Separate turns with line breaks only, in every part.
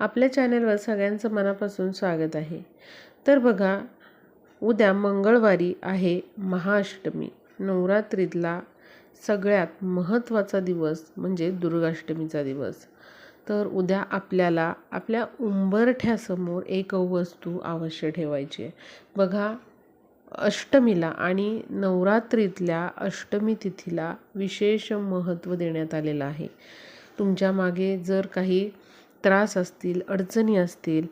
आपल्या चॅनलवर सगळ्यांचं मनापासून स्वागत आहे. तर बघा उद्या मंगळवारी आहे महाअष्टमी. नवरात्रीतला सगळ्यात महत्त्वाचा दिवस म्हणजे दुर्गाष्टमीचा दिवस. तर उद्या आपल्याला आपल्या उंबरठ्यासमोर एक वस्तू अवश्य ठेवायची आहे. बघा अष्टमीला आणि नवरात्रीतल्या अष्टमी तिथीला विशेष महत्त्व देण्यात आलेलं आहे. तुमच्या मागे जर काही त्रास असतील अडचणी असतील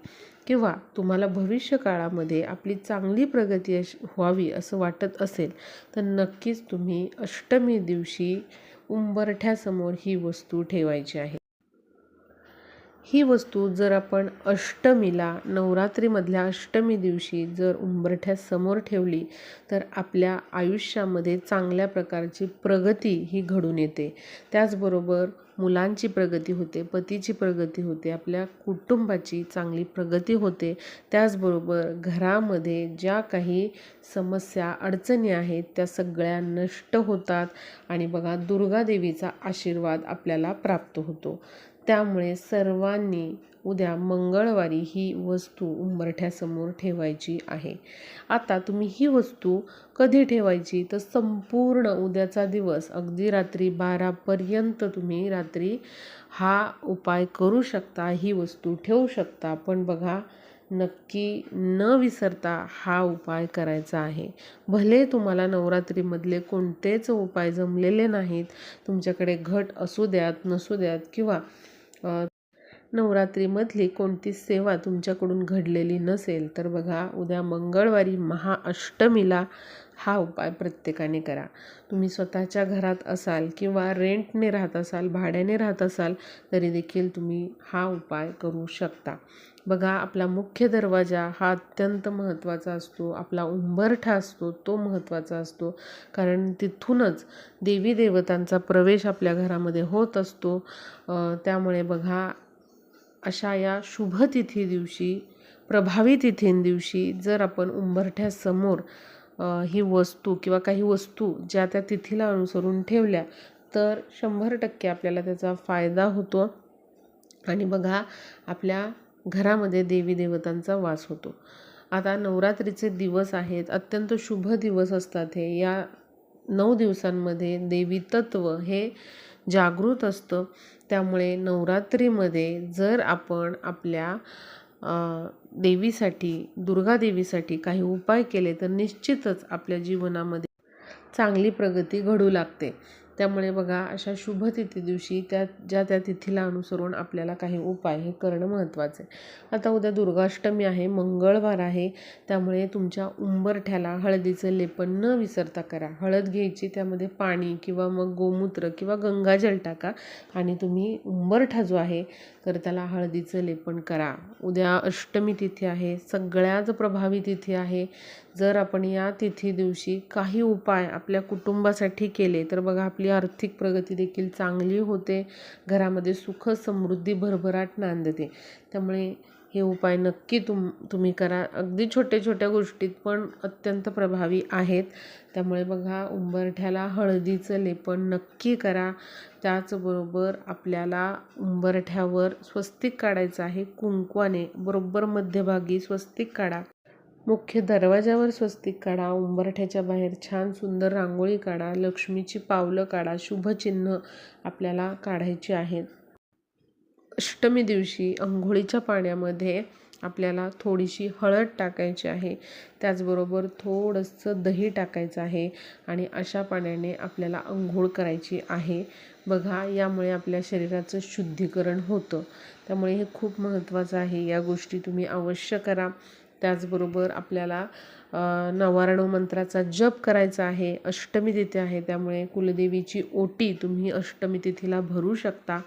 किंवा तुम्हाला भविष्य काळामध्ये आपली चांगली प्रगती अश व्हावी असं वाटत असेल तर नक्कीच तुम्ही अष्टमी दिवशी उंबरठ्यासमोर ही वस्तू ठेवायची आहे. ही वस्तू जर आपण अष्टमीला नवरात्रीमधल्या अष्टमी दिवशी जर उंबरठ्यासमोर ठेवली तर आपल्या आयुष्यामध्ये चांगल्या प्रकारची प्रगती ही घडून येते. त्याचबरोबर मुलांची प्रगती होते पतीची प्रगती होते आपल्या कुटुंबाची चांगली प्रगती होते. त्याचबरोबर घरामध्ये ज्या काही समस्या अडचणी आहेत त्या सगळ्या नष्ट होतात आणि बघा दुर्गादेवीचा आशीर्वाद आपल्याला प्राप्त होतो. त्यामुळे सर्वांनी उद्या मंगळवारी ही वस्तू उंबरठ्यासमोर ठेवायची आहे. आता तुम्ही ही वस्तू कधी ठेवायची? तर संपूर्ण उद्याचा दिवस अगदी रात्री बारापर्यंत तुम्ही रात्री हा उपाय करू शकता ही वस्तू ठेवू शकता. पण बघा नक्की न विसरता हा उपाय करायचा आहे. भले तुम्हाला नवरात्रीमधले कोणतेच उपाय जमलेले नाहीत तुमच्याकडे घट असू द्यात नसू द्यात किंवा नवरात्रीमधली कोणतीच सेवा तुमच्याकडून घडलेली नसेल तर बघा उद्या मंगळवारी महाअष्टमीला हा उपाय प्रत्येकाने करा. तुम्ही स्वतःच्या घरात असाल किंवा रेंटने राहत असाल भाड्याने राहत असाल तरी देखील तुम्ही हा उपाय करू शकता. बघा आपला मुख्य दरवाजा हा अत्यंत महत्त्वाचा असतो. आपला उंबरठा असतो तो महत्त्वाचा असतो. कारण तिथूनच देवी देवतांचा प्रवेश आपल्या घरामध्ये होत असतो. त्यामुळे बघा अशा या शुभतिथी दिवशी प्रभावी तिथींदिवशी जर आपण उंबरठ्यासमोर ही वस्तू किंवा काही वस्तू ज्या त्या तिथीला अनुसरून ठेवल्या तर शंभर टक्के आपल्याला त्याचा फायदा होतो. आणि बघा आपल्या घरामध्ये देवी देवतांचा वास होतो. आता नवरात्रीचे दिवस आहेत अत्यंत शुभ दिवस असतात हे. या नऊ दिवसांमध्ये देवी तत्व हे जागृत असतं. त्यामुळे नवरात्रीमध्ये जर आपण आपल्या देवीसाठी दुर्गादेवीसाठी काही उपाय केले तर निश्चितच आपल्या जीवनामध्ये चांगली प्रगती घडू लागते. त्यामुळे बघा अशा शुभ तिथी दिवशी त्या ज्या त्या तिथीला अनुसरून आपल्याला काही उपाय हे करणं महत्त्वाचं आहे. आता उद्या दुर्गाष्टमी आहे मंगळवार आहे त्यामुळे तुमच्या उंबरठ्याला हळदीचं लेपन न विसरता करा. हळद घ्यायची त्यामध्ये पाणी किंवा मग गोमूत्र किंवा गंगाजल टाका आणि तुम्ही उंबरठा जो आहे तर त्याला हळदीचं लेपन करा. उद्या अष्टमी तिथी आहे सगळ्याच प्रभावी तिथी आहे जर आपण या तिथी दिवशी काही उपाय आपल्या कुटुंबासाठी केले तर बघा आपली आर्थिक प्रगती देखील चांगली होते. घरामध्ये सुख समृद्धी भरभराट नांदते. त्यामुळे हे उपाय नक्की तुम तुम्ही करा. अगदी छोट्या छोट्या गोष्टीत पण अत्यंत प्रभावी आहेत. त्यामुळे बघा उंबरठ्याला हळदीचं लेपन नक्की करा. त्याचबरोबर आपल्याला उंबरठ्यावर स्वस्तिक काढायचं आहे. कुंकवाने बरोबर मध्यभागी स्वस्तिक काढा. मुख्य दरवाजावर स्वस्तिक काढा उंबरठ्याच्या बाहेर छान सुंदर रांगोळी काढा लक्ष्मीची पावलं काढा शुभचिन्ह आपल्याला काढायची आहेत. अष्टमी दिवशी अंघोळीच्या पाण्यामध्ये आपल्याला थोडीशी हळद टाकायची आहे. त्याचबरोबर थोडंसं दही टाकायचं आहे आणि अशा पाण्याने आपल्याला अंघोळ करायची आहे. बघा यामुळे आपल्या शरीराचं शुद्धीकरण होतं. त्यामुळे हे खूप महत्त्वाचं आहे. या गोष्टी तुम्ही अवश्य करा. त्याचबरोबर आपल्याला नवारणव मंत्राचा जप करायचा आहे अष्टमी तिथी आहे त्यामुळे कुलदेवीची ओटी तुम्ही अष्टमी तिथीला भरू शकता.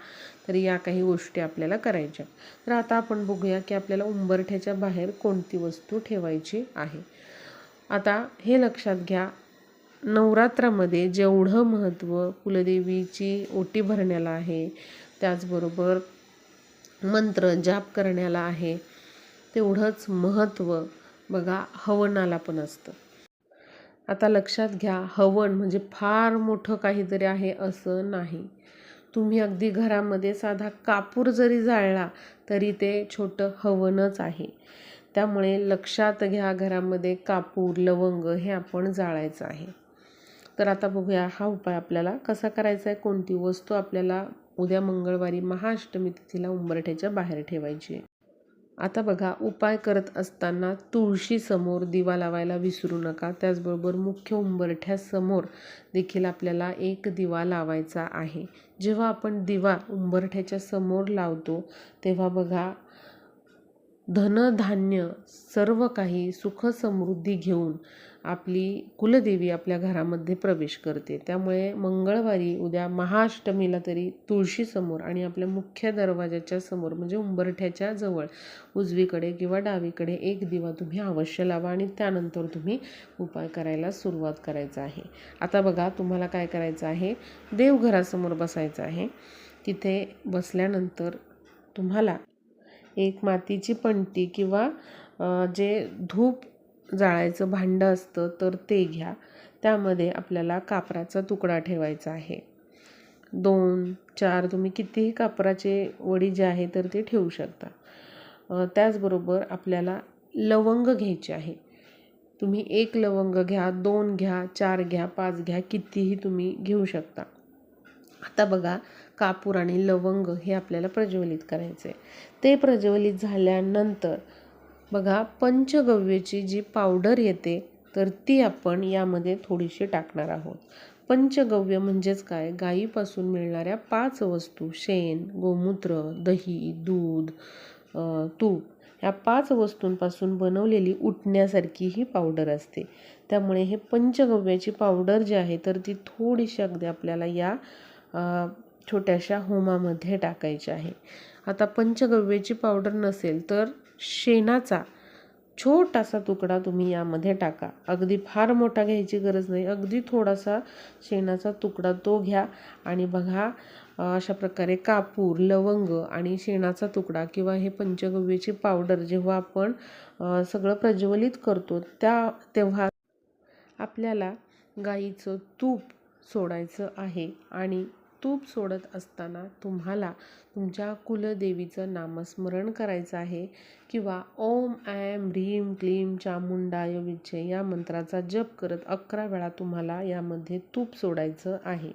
तर या काही गोष्टी आपल्याला करायच्या तर आता आपण बघूया की आपल्याला उंबरठ्याच्या बाहेर कोणती वस्तू ठेवायची आहे. आता हे लक्षात घ्या नवरात्रामध्ये जेवढं महत्त्व कुलदेवीची ओटी भरण्याला आहे त्याचबरोबर मंत्र जाप करण्याला आहे तेवढंच महत्त्व बघा हवनाला पण असतं. आता लक्षात घ्या हवन म्हणजे फार मोठं काहीतरी आहे असं नाही. तुम्ही अगदी घरामध्ये साधा कापूर जरी जाळला तरी ते छोटं हवनच आहे. त्यामुळे लक्षात घ्या घरामध्ये कापूर लवंग हे आपण जाळायचं आहे. तर आता बघूया हा उपाय आपल्याला कसा करायचा आहे कोणती वस्तू आपल्याला उद्या मंगळवारी महाअष्टमी तिथीला उंबरठ्याच्या बाहेर ठेवायची आहे. आता बघा उपाय करत असताना तुळशीसमोर दिवा लावायला विसरू नका. त्याचबरोबर मुख्य उंबरठ्यासमोर देखील आपल्याला एक दिवा लावायचा आहे. जेव्हा आपण दिवा उंबरठ्याच्या समोर लावतो तेव्हा बघा धनधान्य सर्व काही सुख समृद्धी घेऊन आपली कुलदेवी आपल्या घरामध्ये प्रवेश करते. त्यामुळे मंगळवारी उद्या महाअष्टमीला तरी तुळशीसमोर आणि आपल्या मुख्य दरवाजाच्या समोर म्हणजे उंबरठ्याच्या जवळ उजवीकडे किंवा डावीकडे एक दिवा तुम्ही अवश्य लावा आणि त्यानंतर तुम्ही उपाय करायला सुरुवात करायचा आहे. आता बघा तुम्हाला काय करायचं आहे? देवघरासमोर बसायचं आहे. तिथे बसल्यानंतर तुम्हाला एक मातीची पणती किंवा जे धूप जाळायचं भांडं असतं तर ते घ्या. त्यामध्ये आपल्याला कापराचा तुकडा ठेवायचा आहे. दोन चार तुम्ही कितीही कापराचे वडी जे आहे तर ते ठेवू शकता. त्याचबरोबर आपल्याला लवंग घ्यायचे आहे. तुम्ही एक लवंग घ्या दोन घ्या चार घ्या पाच घ्या कितीही तुम्ही घेऊ शकता. आता बघा कापूर आणि लवंग हे आपल्याला प्रज्वलित करायचं आहे ते प्रज्वलित झाल्यानंतर बघा पंचगव्याची जी पावडर येते तर ती आपण यामध्ये थोडीशी टाकणार आहोत. पंचगव्य म्हणजेच काय? गाईपासून मिळणाऱ्या पाच वस्तू शेण गोमूत्र दही दूध तूप ह्या पाच वस्तूंपासून बनवलेली उठण्यासारखी ही पावडर असते. त्यामुळे हे पंचगव्याची पावडर जी आहे तर ती थोडीशी अगदी आपल्याला या छोट्याशा होमामध्ये टाकायची आहे. आता पंचगव्याची पावडर नसेल तर शेणाचा छोटासा तुकडा तुम्ही यामध्ये टाका. अगदी फार मोठा घ्यायची गरज नाही. अगदी थोडासा शेणाचा तुकडा तो घ्या आणि बघा अशा प्रकारे कापूर लवंग आणि शेणाचा तुकडा किंवा हे पंचगव्याची पावडर जेव्हा आपण सगळं प्रज्वलित करतो त्या तेव्हा आपल्याला गाईचं तूप सोडायचं आहे आणि तूप सोडत असताना तुम्हाला तुमच्या कुलदेवीचं नामस्मरण करायचं आहे किंवा ओम ॲम ह्रीम क्लीम चामुंडाय विचे या मंत्राचा जप करत अकरा वेळा तुम्हाला यामध्ये तूप सोडायचं आहे.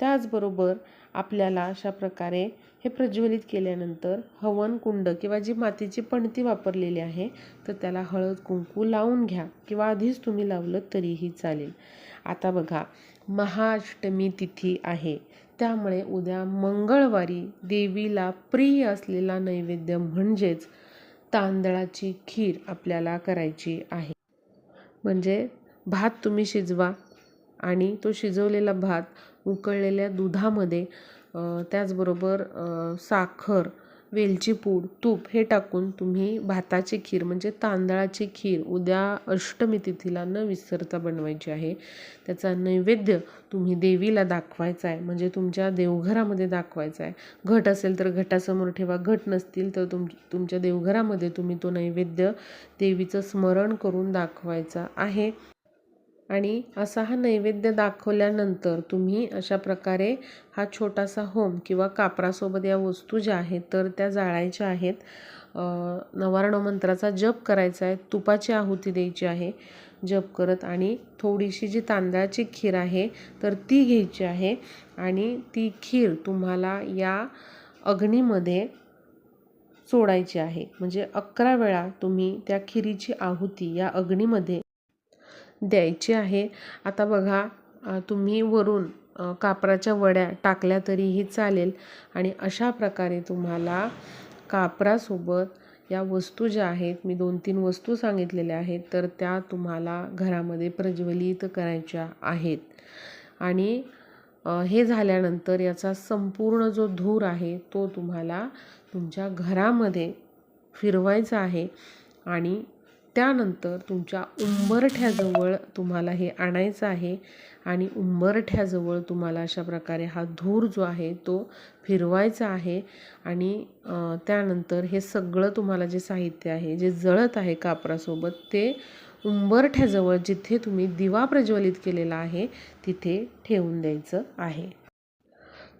त्याचबरोबर आपल्याला अशा प्रकारे हे प्रज्वलित केल्यानंतर हवन कुंड किंवा जी मातीची पणती वापरलेली आहे तर त्याला हळद कुंकू लावून घ्या किंवा आधीच तुम्ही लावलं तरीही चालेल. आता बघा महाअष्टमी तिथी आहे. त्यामुळे उद्या मंगळवारी देवीला प्रिय असलेला नैवेद्य म्हणजेच तांदळाची खीर आपल्याला करायची आहे. म्हणजे भात तुम्ही शिजवा आणि तो शिजवलेला भात उकळलेल्या दुधामध्ये त्याचबरोबर साखर वेलची पूड तूप हे टाकून तुम्ही भाताची खीर म्हणजे तांदळाची खीर उद्या अष्टमी तिथीला न विसरता बनवायची आहे. त्याचा नैवेद्य तुम्ही देवीला दाखवायचा आहे म्हणजे तुमच्या देवघरामध्ये दाखवायचा आहे. घट असेल तर घटासमोर ठेवा घट नसतील तर तुम तुमच्या देवघरामध्ये तुम्ही तो नैवेद्य देवीचं स्मरण करून दाखवायचा आहे. आणि असा हा नैवेद्य दाखवल्यानंतर तुम्ही अशा प्रकारे हा छोटासा होम किंवा कापरासोबत या वस्तू ज्या आहेत तर त्या जाळायच्या आहेत. नवारण मंत्राचा जप करायचा आहे तुपाची आहुती द्यायची आहे जप करत आणि थोडीशी जी तांदळाची खीर आहे तर ती घ्यायची आहे. आणि ती खीर तुम्हाला या अग्नीमध्ये सोडायची आहे. म्हणजे अकरा वेळा तुम्ही त्या खिरीची आहुती या अग्नीमध्ये द्यायची आहे. आता बघा तुम्ही वरून कापराच्या वड्या टाकल्या तरीही चालेल आणि अशा प्रकारे तुम्हाला कापरासोबत या वस्तू ज्या आहेत मी दोन तीन वस्तू सांगितलेल्या आहेत तर त्या तुम्हाला घरामध्ये प्रज्वलित करायच्या आहेत. आणि हे झाल्यानंतर याचा संपूर्ण जो धूर आहे तो तुम्हाला तुमच्या घरामध्ये फिरवायचा आहे आणि त्यानंतर तुमच्या उंबरठ्याजवळ तुम्हाला हे आणायचं आहे आणि उंबरठ्याजवळ तुम्हाला अशा प्रकारे हा धूर जो आहे तो फिरवायचा आहे आणि त्यानंतर हे सगळं तुम्हाला जे साहित्य आहे जे जळत आहे कापरासोबत ते उंबरठ्याजवळ जिथे तुम्ही दिवा प्रज्वलित केलेला आहे तिथे ठेवून द्यायचं आहे.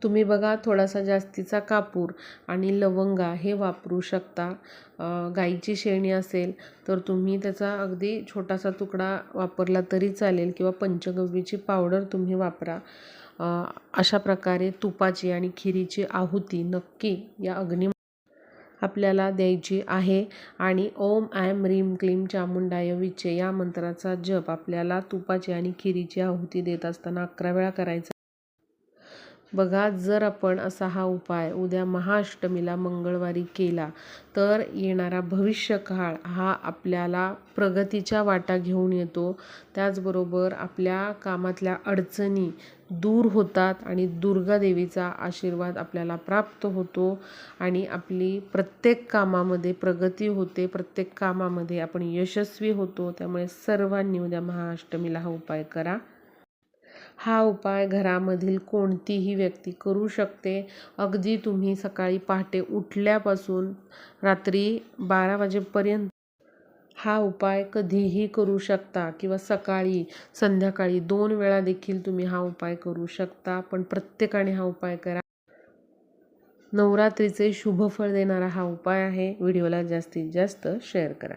तुम्ही बघा थोडासा जास्तीचा कापूर आणि लवंगा हे वापरू शकता. गाईची शेणी असेल तर तुम्ही त्याचा अगदी छोटासा तुकडा वापरला तरी चालेल किंवा पंचगव्यची पावडर तुम्ही वापरा. अशा प्रकारे तुपाची आणि खिरीची आहुती नक्की या अग्नी आपल्याला द्यायची आहे. आणि ओम ॲम रीम क्लीम चामुंडाय विचे या मंत्राचा जप आपल्याला तुपाची आणि खिरीची आहुती देत असताना अकरा वेळा करायचा. बघा जर आपण असा हा उपाय उद्या महाअष्टमीला मंगळवारी केला तर येणारा भविष्यकाळ हा आपल्याला प्रगतीच्या वाटा घेऊन येतो. त्याचबरोबर आपल्या कामातल्या अडचणी दूर होतात आणि दुर्गादेवीचा आशीर्वाद आपल्याला प्राप्त होतो आणि आपली प्रत्येक कामामध्ये प्रगती होते प्रत्येक कामामध्ये आपण यशस्वी होतो. त्यामुळे सर्वांनी उद्या महाअष्टमीला हा उपाय करा. हा उपाय घरामधील कोणतीही व्यक्ती करू शकते. अगदी तुम्ही सकाळी पहाटे उठल्यापासून रात्री बारा वाजेपर्यंत हा उपाय कधीही करू शकता किंवा सकाळी संध्याकाळी दोन वेळा देखील तुम्ही हा उपाय करू शकता. पण प्रत्येकाने हा उपाय करा. नवरात्रीचे शुभफळ देणारा हा उपाय आहे. व्हिडिओला जास्तीत जास्त शेअर करा.